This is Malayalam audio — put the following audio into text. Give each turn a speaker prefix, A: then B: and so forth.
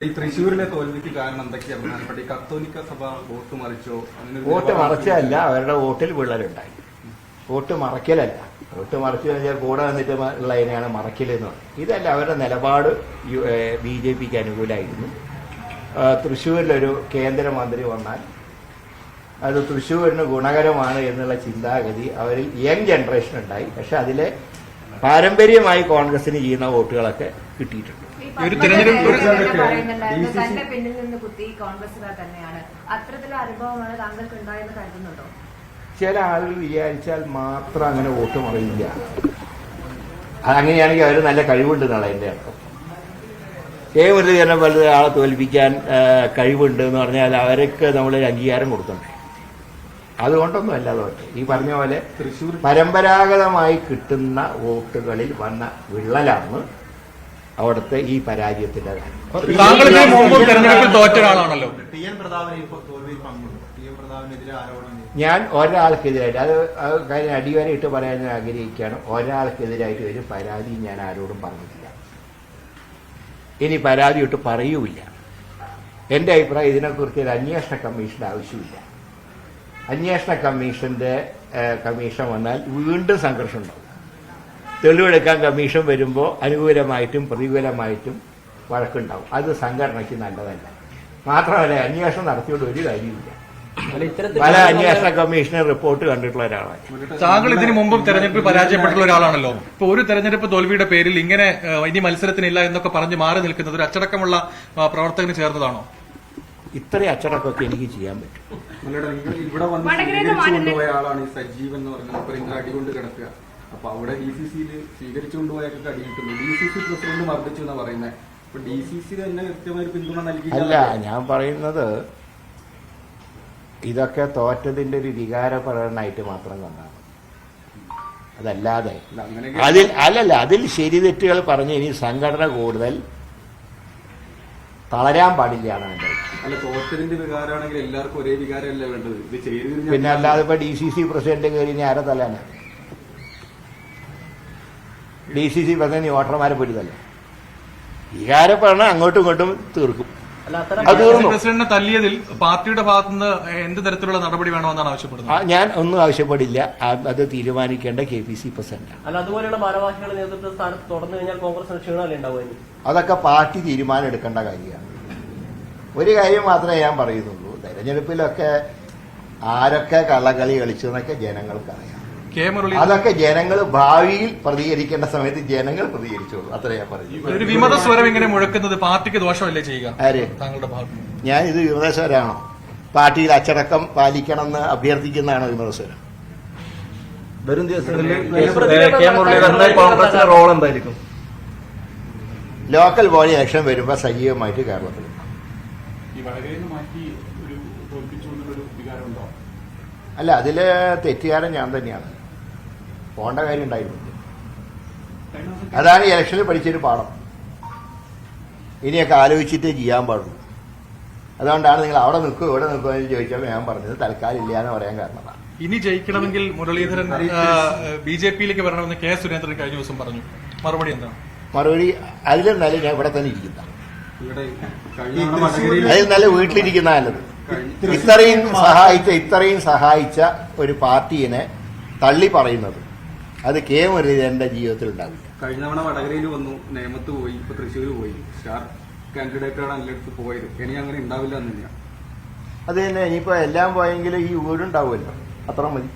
A: ഈ തൃശ്ശൂരിലെ തോൽവിക്ക് കാരണം എന്തൊക്കെയാണ് ഈ കത്തോലിക്ക സഭ വോട്ട് മറിച്ചോ? അങ്ങനെ
B: വോട്ട്
A: നിലപാട്
B: മറച്ചല്ല അവരുടെ വോട്ടിൽ വിള്ളലുണ്ടായി. വോട്ട് മറയ്ക്കലല്ല. വോട്ട് മറച്ചു കഴിഞ്ഞാൽ കൂടെ വന്നിട്ട് ഉള്ളതിനെയാണ് മറയ്ക്കൽ എന്ന് പറയുന്നത്. ഇതല്ല അവരുടെ നിലപാട് ബി ജെ പിക്ക് അനുകൂലമായിരുന്നു തൃശ്ശൂരിലൊരു കേന്ദ്രമന്ത്രി വന്നാൽ അത് തൃശ്ശൂരിന് ഗുണകരമാണ് എന്നുള്ള ചിന്താഗതി അവരിൽ യങ് ജനറേഷൻ ഉണ്ടായി പക്ഷെ അതിലെ പാരമ്പര്യമായി കോൺഗ്രസിന് ചെയ്യുന്ന വോട്ടുകളൊക്കെ കിട്ടിയിട്ടുണ്ട്.
A: ഒരു തെരഞ്ഞെടുപ്പ്
C: തന്റെ പിന്നിൽ നിന്ന് കുത്തി കോൺഗ്രസുകാർ തന്നെയാണ്. അത്തരത്തിലുള്ള അനുഭവമാണ് താങ്കൾക്ക് ഉണ്ടായെന്ന് കരുതുന്നുണ്ടോ?
B: ചില ആളുകൾ വിചാരിച്ചാൽ മാത്രം അങ്ങനെ വോട്ട് മറിയില്ല. അങ്ങനെയാണെങ്കിൽ അവർ നല്ല കഴിവുണ്ട് എന്നാണ് എന്റെ അർത്ഥം. കെ മുരളീധരനെ വലുത് ആളെ തോൽപ്പിക്കാൻ കഴിവുണ്ട് എന്ന് പറഞ്ഞാൽ അവർക്ക് നമ്മൾ അംഗീകാരം കൊടുക്കണ്ടേ അതുകൊണ്ടൊന്നും അല്ല തോറ്റ് ഈ പറഞ്ഞ പോലെ
A: തൃശ്ശൂർ
B: പരമ്പരാഗതമായി കിട്ടുന്ന വോട്ടുകളിൽ വന്ന വിള്ളലാണ് അവിടുത്തെ ഈ പരാജയത്തിന്റെ കാര്യം.
D: തോറ്റ ഒരാളാണല്ലോ.
E: T N Prathapan.
B: ഞാൻ ഒരാൾക്കെതിരായിട്ട് അത് ആ കാര്യം അടിവരയിട്ട് പറയാൻ ഞാൻ ആഗ്രഹിക്കുകയാണ്. ഒരാൾക്കെതിരായിട്ട് ഒരു പരാതി ഞാൻ ആരോടും പറഞ്ഞിട്ടില്ല. ഇനി പരാതി ഇട്ട് പറയൂല എന്റെ അഭിപ്രായം ഇതിനെക്കുറിച്ച് ഒരു അന്വേഷണ കമ്മീഷന്റെ ആവശ്യമില്ല. അന്വേഷണ കമ്മീഷന്റെ കമ്മീഷൻ വന്നാൽ വീണ്ടും സംഘർഷം ഉണ്ടാവും തെളിവെടുക്കാൻ കമ്മീഷൻ വരുമ്പോൾ അനുകൂലമായിട്ടും പ്രതികൂലമായിട്ടും വഴക്കുണ്ടാവും അത് സംഘടനയ്ക്ക് നല്ലതല്ല. മാത്രമല്ല അന്വേഷണം നടത്തിയോണ്ട് ഒരു കാര്യമില്ല പല അന്വേഷണ കമ്മീഷണർ റിപ്പോർട്ട് കണ്ടിട്ടുള്ള ഒരാളാണ്.
D: താങ്കൾ ഇതിനു മുമ്പും തെരഞ്ഞെടുപ്പിൽ പരാജയപ്പെട്ടുള്ള ഒരാളാണല്ലോ. ഇപ്പൊ ഒരു തെരഞ്ഞെടുപ്പ് തോൽവിയുടെ പേരിൽ ഇങ്ങനെ ഇനി മത്സരത്തിനില്ല എന്നൊക്കെ പറഞ്ഞ് മാറി നിൽക്കുന്നത് ഒരു അച്ചടക്കമുള്ള പ്രവർത്തകന് ചേർന്നതാണോ?
B: ഇത്രയും അച്ചടക്കമൊക്കെ എനിക്ക് ചെയ്യാൻ പറ്റും.
A: മല്ലടാ, നിങ്ങൾ ഇവിടെ വന്ന്
C: വടകരയിലെ
A: സ്വീകരിച്ചു
C: മാനദണ്ഡ-
A: കൊണ്ടുപോയ ആളാണ് ഈ സജീവ് എന്ന് പറഞ്ഞ മൂപ്പർ അടി അടികൊണ്ട് കിടക്കുക. അപ്പൊ അവിടെ ഡി സി സിയിൽ സ്വീകരിച്ചു കൊണ്ടുപോയൊക്കെ അടി കിട്ടുന്നു. ഡി സി സി പ്രസിഡന്റ് മർദ്ദിച്ചു എന്നാ പറയുന്നത് അപ്പൊ ഡി സി സി തന്നെ കൃത്യമായ പിന്തുണ നൽകി
B: അല്ല ഞാൻ പറയുന്നത് ഇതൊക്കെ തോറ്റതിന്റെ ഒരു വികാര പ്രകടനമായിട്ട് മാത്രം കണ്ടാണ്. അതല്ലാതെ അതിൽ അല്ലല്ല അതിൽ ശരി തെറ്റുകൾ പറഞ്ഞ് ഇനി സംഘടന കൂടുതൽ തളരാൻ പാടില്ല എന്നാണ് എന്റെ അഭിപ്രായം.
A: അല്ല തോറ്റതിന്റെ വികാരമാണെങ്കിൽ എല്ലാവർക്കും ഒരേ വികാരമല്ല വേണ്ടത്? ഇത് ചെയ്തതിന്
B: പിന്നെ അല്ലാതെ ഇപ്പൊ ഡി സി സി പ്രസിഡന്റ് കയറി ഇനി ആരെ തല്ലാനാ? ഡി സി സി പ്രസിഡന്റ് വോട്ടർമാരെ പോയിട്ടല്ല വികാരപ്പെടണം അങ്ങോട്ടും ഇങ്ങോട്ടും തീർക്കും.
D: പ്രസിഡന്റിനെ തല്ലിയതിൽ പാർട്ടിയുടെ ഭാഗത്തുനിന്ന് എന്ത് തരത്തിലുള്ള നടപടി വേണമെന്നാണ് ആവശ്യപ്പെടുന്നത്?
B: ഞാൻ ഒന്നും ആവശ്യപ്പെടില്ല. അത് തീരുമാനിക്കേണ്ട കെ പി സി പ്രസിഡന്റ്
F: അല്ല അതുപോലെയുള്ള ഭാരവാഹികളുടെ നേതൃത്വ സ്ഥാനത്ത് തുടർന്നു കഴിഞ്ഞാൽ കോൺഗ്രസിന് ക്ഷീണമല്ലേ ഉണ്ടാവുമായിരുന്നു
B: അതൊക്കെ പാർട്ടി തീരുമാനം എടുക്കേണ്ട കാര്യമാണ്. ഒരു കാര്യം മാത്രമേ ഞാൻ പറയുന്നുള്ളൂ. തെരഞ്ഞെടുപ്പിലൊക്കെ ആരൊക്കെ കള്ളക്കളി കളിച്ചെന്നൊക്കെ ജനങ്ങൾക്കറിയാം. അതൊക്കെ ജനങ്ങൾ ഭാവിയിൽ പ്രതികരിക്കേണ്ട സമയത്ത് ജനങ്ങൾ പ്രതികരിച്ചോളൂ. അത്ര ഞാൻ പറയുന്നു
D: ഒരു വിമത സ്വരം ഇങ്ങനെ മുഴക്കുന്നത് പാർട്ടിക്ക് ദോഷമല്ലേ ചെയ്യുക?
B: ആര്?
D: താങ്കളുടെ ഭാഗത്ത്
B: ഞാൻ ഇത് വിമതസ്വരാണോ? പാർട്ടിയിൽ അച്ചടക്കം പാലിക്കണം എന്ന് അഭ്യർത്ഥിക്കുന്നതാണോ വിമതസ്വരം?
G: വരും ദിവസങ്ങളിൽ കോൺഗ്രസിന്റെ റോൾ എന്തായിരിക്കും?
B: ലോക്കൽ ബോഡി ഇലക്ഷൻ വരുമ്പോൾ സജീവമായിട്ട് കേരളത്തിൽ
A: ഈ വടകരയിൽ നിന്ന് മാറ്റി ഒരു
B: അല്ല അതിൽ തെറ്റുകാരൻ ഞാൻ തന്നെയാണ്. പോണ്ട കാര്യം ഉണ്ടായിരുന്നു. അതാണ് ഇലക്ഷനിൽ പഠിച്ചൊരു പാഠം. ഇനിയൊക്കെ ആലോചിച്ചിട്ടേ ചെയ്യാൻ പാടുള്ളൂ. അതുകൊണ്ടാണ് നിങ്ങൾ അവിടെ നിൽക്കുക ഇവിടെ നിൽക്കുമോ എന്ന് ചോദിച്ചപ്പോൾ ഞാൻ പറഞ്ഞത് തൽക്കാലം ഇല്ല എന്ന് പറയാൻ കാരണം
D: ഇനി ജയിക്കണമെങ്കിൽ മുരളീധരൻ ബി ജെ പിയിലേക്ക് വരണമെന്ന് കെ സുരേന്ദ്രൻ കഴിഞ്ഞ ദിവസം പറഞ്ഞു. മറുപടി എന്താണ്?
B: മറുപടി അതിലെന്നാലും ഞാൻ ഇവിടെ തന്നെ ഇരിക്കുന്ന. അതിൽ നല്ല വീട്ടിലിരിക്കുന്ന നല്ലത് ഇത്രയും സഹായിച്ച ഇത്രയും സഹായിച്ച ഒരു പാർട്ടീനെ തള്ളി പറയുന്നത് അത് കെ മുരളീധരന്റെ ജീവിതത്തിൽ ഉണ്ടാവില്ല.
A: കഴിഞ്ഞ തവണ വടകരയിൽ വന്നു നേമത്ത് പോയി ഇപ്പൊ തൃശ്ശൂർ പോയി. സ്റ്റാർ കാൻഡിഡേറ്റാണ് അല്ലെടുത്ത് പോയത്. ഇനി അങ്ങനെ ഉണ്ടാവില്ല എന്ന് തന്നെയാണ്
B: അത് തന്നെ ഇനിയിപ്പോ എല്ലാം പോയെങ്കിലും ഈ വീടുണ്ടാവുമല്ലോ അത്ര മതി.